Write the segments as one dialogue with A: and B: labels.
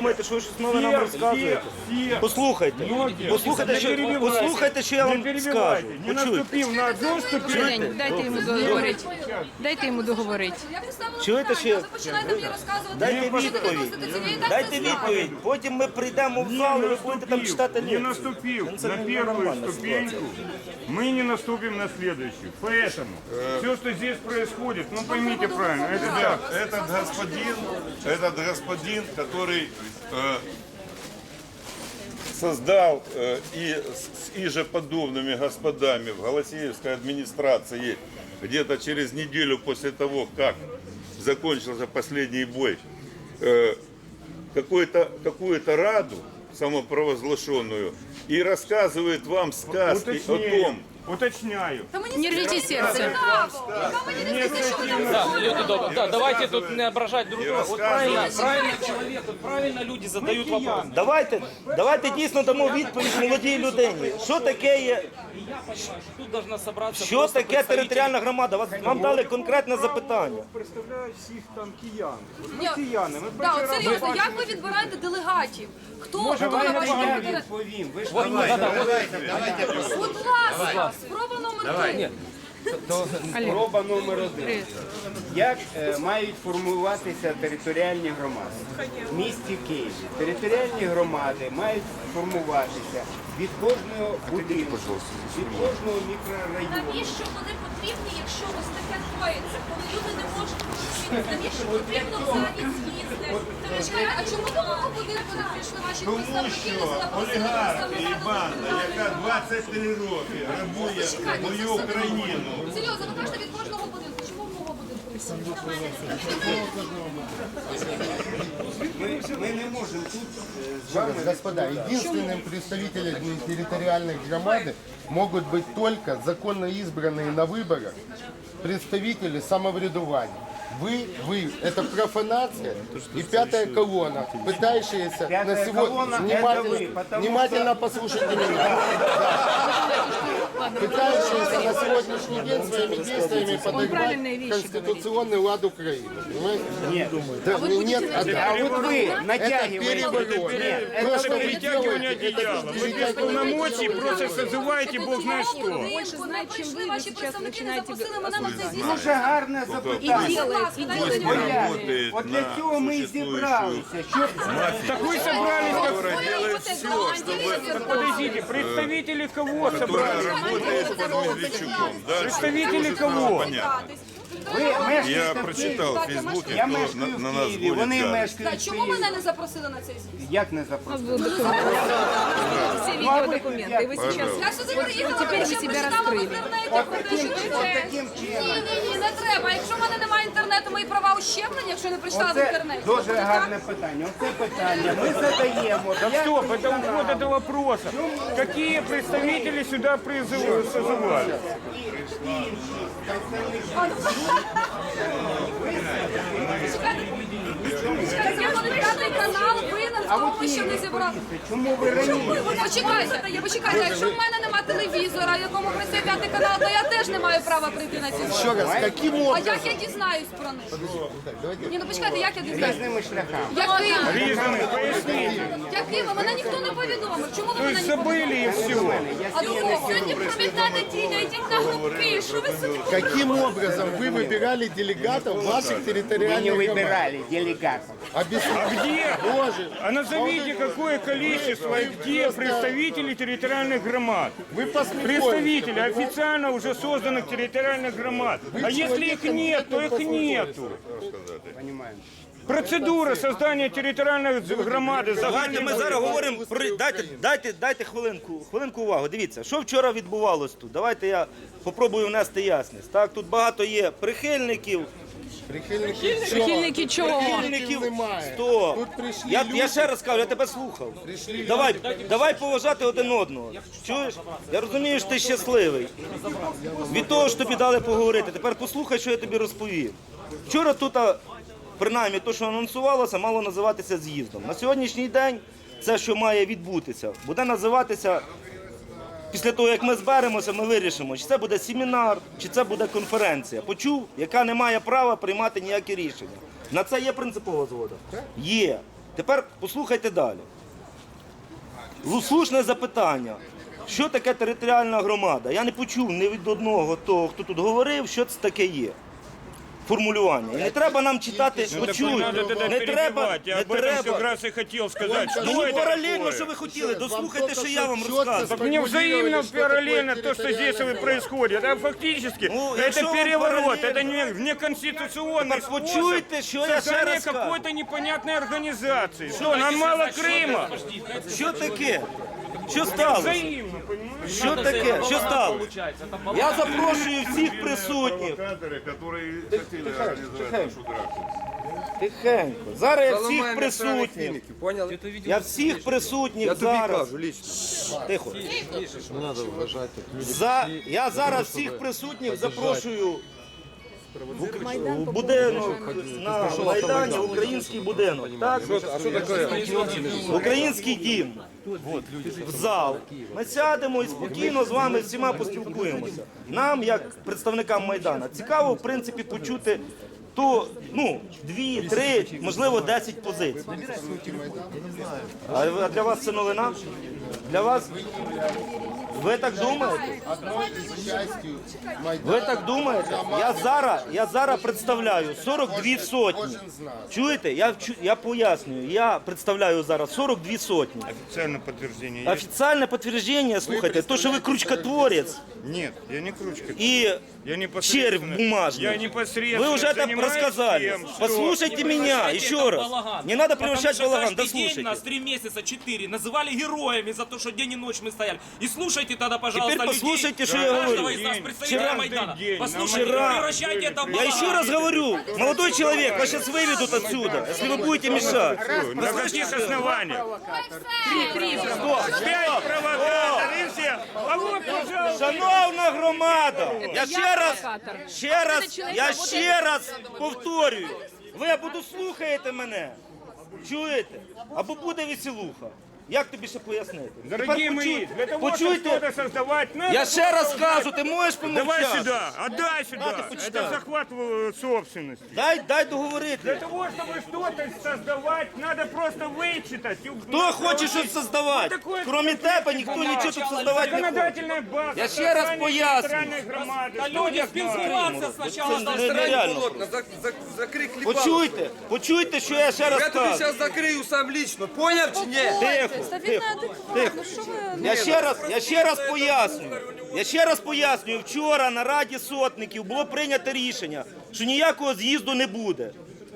A: думаєте, що ви щось нове нам
B: Все,
A: розказуєте?
B: все, все.
A: Послухайте,
B: Многие.
A: послухайте,
B: Не
A: що,
B: перебивайте.
A: послухайте, що я
B: Не
A: вам
B: перебивайте.
A: скажу.
B: Не
A: Почуйте.
B: наступив на одну ступінь.
C: Жень, дайте йому договорити. Дайте йому договорити.
D: Я поставила
A: Чуєте,
D: питання,
A: що-
D: а ви починаєте мені розказувати,
A: Дайте
D: що ви
A: відповідь.
D: відносите це. Я і так
A: Дайте
D: це знаю.
A: відповідь. Потім ми прийдемо в
B: Не
A: зал і ви будете там читати
B: наступив, не
A: лекції.
B: наступив
A: Це
B: на
A: не
B: первую
A: нормальна
B: ступеньку, мы не наступим на следующую. Поэтому все, что здесь происходит, ну поймите правильно, это
E: Ребят,
B: так.
E: этот господин, этот господин, который э, создал э, и с иже подобными господами в Голосеевской администрации где-то через неделю после того, как закончился последний бой, э, какую-то какую-то раду самопровозглашенную и рассказывает вам сказки о
B: Уточняю,
E: том,
B: уточняю.
D: Та мені
C: Не
D: це
C: рвіть
D: не
C: серце.
D: цікаво. Яка мені не різниця, що ви там
F: Да,
D: говорите?
F: люди добрые, да, давайте тут не ображать друг
E: И
F: друга. Вот
E: рассказывать.
F: правильно, правильно человек, вот правильно люди задают вопрос.
A: Давайте, давайте дійсно дамо відповідь молодій людині. Що таке є,
F: Я понимаю, что тут должна собраться
A: що
F: просто
A: таке
F: представители-
A: територіальна громада? Вас вам дали конкретне запитання.
B: Представляють всіх там киян. От
D: Ні,
B: Ми кияни, ми
D: Да,
B: перший
D: от
B: раз
D: серйозно,
B: бачимо.
D: як ви відбираєте делегатів? Хто,
B: Може,
D: хто
B: ви
D: на
B: не
D: вашій
B: я
D: території?
G: відповім. Ви ж
D: Будь ласка, спроба номер три.
G: Спроба номер один. Як е, мають формуватися територіальні громади? В місті Києві. Територіальні громади мають формуватися від кожного будинку, від кожного мікрорайону.
D: Навіщо вони потрібні, якщо ось таке Чому до мого ваші
E: Тому що олігарх і банда, яка 23 роки грабує мою
D: країну. Серйозно, ви кажете від кожного
G: ми не можемо тут вами
H: Господа, единственным представителями территориальной громады могут быть только законно избранные на выборах представители самоврядування. Вы, вы, это профанация и пятая колонна, пытающаяся
G: Пятая
H: на сегодня...
G: колонна это
H: Внимательно,
G: вы, потому
H: внимательно послушайте меня. Да Пытающаяся на сегодняшний день своими действиями
C: правильные
H: подорвать
C: вещи
H: конституционный лад Украины. Понимаете?
G: Нет.
H: Да, нет,
G: А
H: это-
G: от ви
H: это
G: натягиваете.
H: переворот.
G: Нет,
H: То,
B: Это
H: что вы
B: перетягивание
H: делаете, это
B: одеяла. Вы без
H: перетягивание
B: полномочий просто созываете бог знает что.
D: Больше
C: знает, чем вы, вы
D: ваші
C: сейчас
D: представники не
C: начинаете
D: запросили мене на цей з'їзд.
G: Дуже гарне
C: І
G: запитання.
C: делает, і
E: Пусть
C: делает.
E: работает
G: От для
E: на
G: цього ми і
E: существующую
G: зібралися. Щоб
B: Так вы собрались, как...
E: чтобы
B: Подождите, представители кого собрались?
E: которая работает под Медведчуком. Дальше
B: Представители кого?
E: понятно.
G: ви мешкаєте
E: Я
G: в Києві.
E: прочитал в Фейсбуке,
G: Я
E: кто на,
G: мешкаю
E: на
G: в
E: нас
G: Києві, вони мешкають в
D: чому
G: Києві.
D: мене не запросили на цей з'їзд?
G: Як не запросили?
C: Все видеодокументы. И вы сейчас...
D: Я сюди приїхала,
C: Тепер ви
D: ще
C: себе
D: прочитала в
C: розкрили.
D: інтернеті про те, що ви
G: От
D: це.
G: таким
D: Ні,
G: чином.
D: ні, ні, не треба. Якщо в мене немає інтернету, мої права ущемлені, якщо я не прочитала в
G: Оце
D: інтернеті.
G: дуже
D: Так?
G: гарне питання. Оце питання ми задаємо.
B: Так
G: П'ять
B: стоп, это
G: каналів.
B: уход от вопроса. Какие представители сюда призывают, созывали?
D: Чекайте, я вони п'ятий канал винен тому, що не зібрав.
G: Чому ви раніше?
D: Почекайте, почекайте, якщо в мене якому працює п'ятий канал, то я теж не маю права прийти на ці
H: Еще
D: збори.
H: раз, каким
D: А
H: образом?
D: як я дізнаюсь про них? Ні, ну почекайте, як я дізнаюсь?
G: Різними шляхами.
D: Якими?
B: Різними, поясніть.
D: Якими? Мене ніхто не повідомив. Чому ви
B: То
D: мене
B: есть
D: не
B: забыли и все.
D: А ну, сьогодні провідна неділя, йдіть на групки, що ви собі...
H: Каким образом вы выбирали делегатов ваших
G: Ми не
H: территориальных громад?
G: вибирали делегатів.
H: Объясните.
B: Где?
H: Боже,
B: А назовите, какое количество и где представители территориальных громад.
H: вы посмотрите.
B: Представители официально уже созданных территориальных громад. А если их нет, то их нету. Процедура создания территориальной громады
A: Давайте ми зараз говоримо про дайте, дайте, дайте хвилинку, хвилинку увагу. Дивіться, що вчора відбувалось тут. Давайте я попробую внести ясність. Так, тут багато є прихильників,
H: Прихильники чого?
C: Прихильники чого?
A: прихильників.
H: немає.
A: Стоп.
H: Тут прийшли
A: Я,
H: люди.
A: я ще раз кажу, я тебе слухав.
H: Прийшли
A: Давай, давай поважати один одного. Чуєш? Я розумію, що ти щасливий. Від того, що тобі дали поговорити. Тепер послухай, що я тобі розповів. Вчора тут, а, принаймні, то, що анонсувалося, мало називатися з'їздом. На сьогоднішній день це, що має відбутися, буде називатися. Після того, як ми зберемося, ми вирішимо, чи це буде семінар, чи це буде конференція. Почув, яка не має права приймати ніякі рішення. На це є принципова згода? Є. Тепер послухайте далі. Слушне запитання. Що таке територіальна громада? Я не почув ні від одного того, хто тут говорив, що це таке є Формулювання. І не треба нам читати,
B: Ну, так
A: почуй.
B: надо тогда
A: Не треба,
B: перебивать. Я
A: не
B: об этом как
A: треба.
B: раз и хотел сказать. Что
A: Ну,
B: это
A: паралельно,
B: такое?
A: що ви хотіли,
H: Вам
A: дослухайте, що
H: только
A: я вам
H: что
A: розказую.
H: четко
B: Мне взаимно
H: Сформулировали, что такое
B: параллельно то, что здесь
H: территориальная
B: и происходит. А фактически
A: Ну,
B: это
A: якщо вам
B: переворот,
A: параллельно-
B: это не, внеконституционный
A: Тепер
B: способ
A: почуйте, що я ще
B: создания
A: раз кажу.
B: какой-то непонятной организации. Что, нам мало Крыма?
A: Що таке? Що сталося?
B: Взаимно, понимаешь?
A: Що таке? Що сталося?
F: Получается, это
A: Я запрошую всіх присутніх.
E: Провокаторы, которые хотели организовать нашу драку.
A: Тихенько. Зараз я всіх присутніх.
G: Понял?
A: Я всіх присутніх
G: Я тобі
A: зараз.
G: кажу лично.
A: Тихо. За, я зараз всіх присутніх запрошую в будинок на Майдані, український будинок. Так? Український дім. В зал. Ми сядемо і спокійно з вами всіма поспілкуємося. Нам, як представникам Майдана, цікаво, в принципі, почути то, ну, дві, три, можливо, десять позицій. А для вас це новина? Для вас? Ви так думаєте?
H: Одной из частью Майдана.
A: Ви так думаєте? Я зараз, я зараз представляю 42 сотні.
H: Кожен з нас.
A: Чуєте? Я, вчу- я пояснюю. Я представляю зараз 42 сотні.
B: Официальное подтверждение есть?
A: Офіційне підтвердження, слухайте, то, що ви крючкотворець
B: Нет, я не крючка.
A: і
B: Я
A: червь
B: непосредственно.
A: бумажный.
B: Я непосредственно
A: Вы уже это
B: занимаюсь
A: рассказали.
B: тем, что-
A: Послушайте меня
F: превращайте
A: еще
F: это в
A: раз.
F: балаган.
A: Не надо
F: Потому
A: превращать в
F: что
A: балаган,
F: каждый день
A: дослушайте.
F: нас три месяца, четыре называли героями за то, что день и ночь мы стояли. И слушайте тогда, пожалуйста,
A: Теперь послушайте,
F: людей,
A: что я
F: каждого
A: говорю.
F: из нас
B: День,
F: представителя
A: вчера-
F: Майдана.
B: день,
F: Послушайте,
A: вчера-
F: не превращайте это в
A: Я
F: балаган.
A: еще раз говорю, молодой человек, вас сейчас выведут отсюда, если вы будете мешать.
B: На каких основаниях?
A: Стоп,
B: Пять
A: стоп.
B: провокаторов и все. А вот, пожалуйста.
A: Шановна громада, я
C: я
A: ще раз,
C: провокатор.
A: ще раз,
C: Це чоловік
A: я
C: роботи-
A: ще раз повторюю. Ви або дослухаєте мене, чуєте, або буде веселуха. Як тобі ще пояснити?
B: Дорогие
A: Тепер
B: мои,
A: почуй-
B: для того, чтобы
A: почуйте,
B: что-то создавать, надо
A: я ще раз кажу, ти можеш
B: Давай
A: помовчати?
B: сюда, отдай сюда.
A: Надо почитать.
B: Это захват э, собственности.
A: Дай, дай
B: Для
A: договорити.
B: того, чтобы что-то создавать, надо просто вычитать.
A: Хто хоче щось создавати?
B: такое
A: Кроме тебе ніхто нічого тут создавати не хоче.
B: Законодательная база.
A: Я ще раз
B: создание
A: поясню.
B: центральной громады.
F: Да
B: Что
F: люди
B: я знаю?
F: спілкуватися спочатку.
A: Це
F: там
A: не- нереально.
G: Плотно, зак- зак- закрий кліпалку.
A: Почуйте, почуйте, що я ще раз
G: Я тобі
A: кажу.
G: зараз закрию сам лично. Поняв чи ні?
A: Тихо,
C: Та він
A: тихо,
C: Що ви...
A: Я ще раз, я ще раз пояснюю. Я ще раз пояснюю. Вчора на раді сотників було прийнято рішення, що ніякого з'їзду не буде.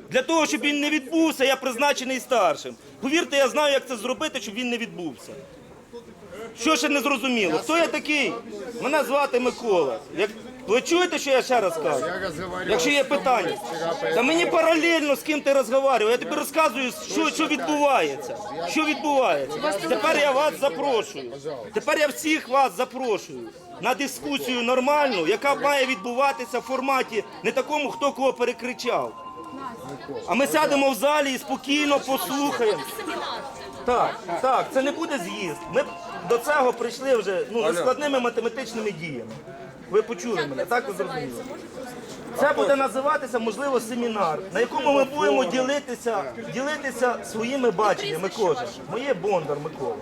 A: Для того, щоб він не відбувся, я призначений старшим. Повірте, я знаю, як це зробити, щоб він не відбувся. Що ще не зрозуміло? Хто я такий? Мене звати Микола. Як... Ви чуєте, що я ще раз кажу? Якщо є питання, та мені паралельно з ким ти розмовляєш. Я тобі розказую, що, що відбувається. Що відбувається. Тепер я вас запрошую. Тепер я всіх вас запрошую на дискусію нормальну, яка має відбуватися в форматі не такому, хто кого перекричав. А ми сядемо в залі і спокійно послухаємо. Так, так, це не буде з'їзд. Ми до цього прийшли вже ну, складними математичними діями. Ви почули мене, так ви зрозуміли? Це буде називатися, можливо, семінар, на якому ми будемо ділитися, ділитися своїми баченнями кожен. Моє Бондар Микола.